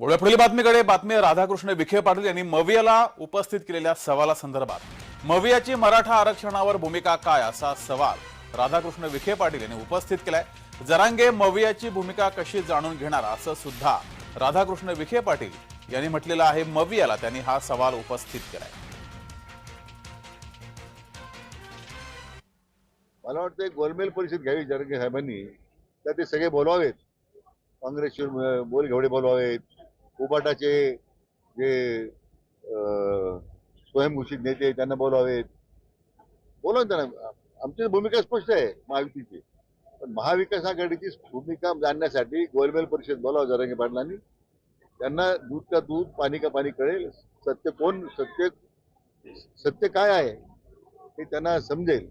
वळूया पुढील बातमीकडे बातमी राधाकृष्ण विखे पाटील यांनी मवियाला उपस्थित केलेल्या सवाला संदर्भात मवियाची मराठा आरक्षणावर भूमिका काय असा सवाल राधाकृष्ण विखे पाटील यांनी उपस्थित केलाय. जरांगे मवियाची भूमिका कशी जाणून घेणार असं सुद्धा राधाकृष्ण विखे पाटील यांनी म्हटलेलं आहे. मवियाला त्यांनी हा सवाल उपस्थित केलाय. मला वाटतं एक गोलमेल परिषद घ्यावी जरांगे साहेबांनी. तर ते सगळे बोलवावेत काँग्रेसचे अं, बोलघेवडे बोलवावेत उबाटाचे जे स्वयंघोषित नेते त्यांना बोलावेत. बोला ना त्यांना. आमची भूमिका स्पष्ट आहे महायुतीची. पण महाविकास आघाडीची भूमिका जाणण्यासाठी गोलमेल परिषद बोलावं जरंगे पाटलांनी. त्यांना दूध का दूध पाणी का पाणी कळेल. सत्य कोण सत्य सत्य काय आहे हे त्यांना समजेल.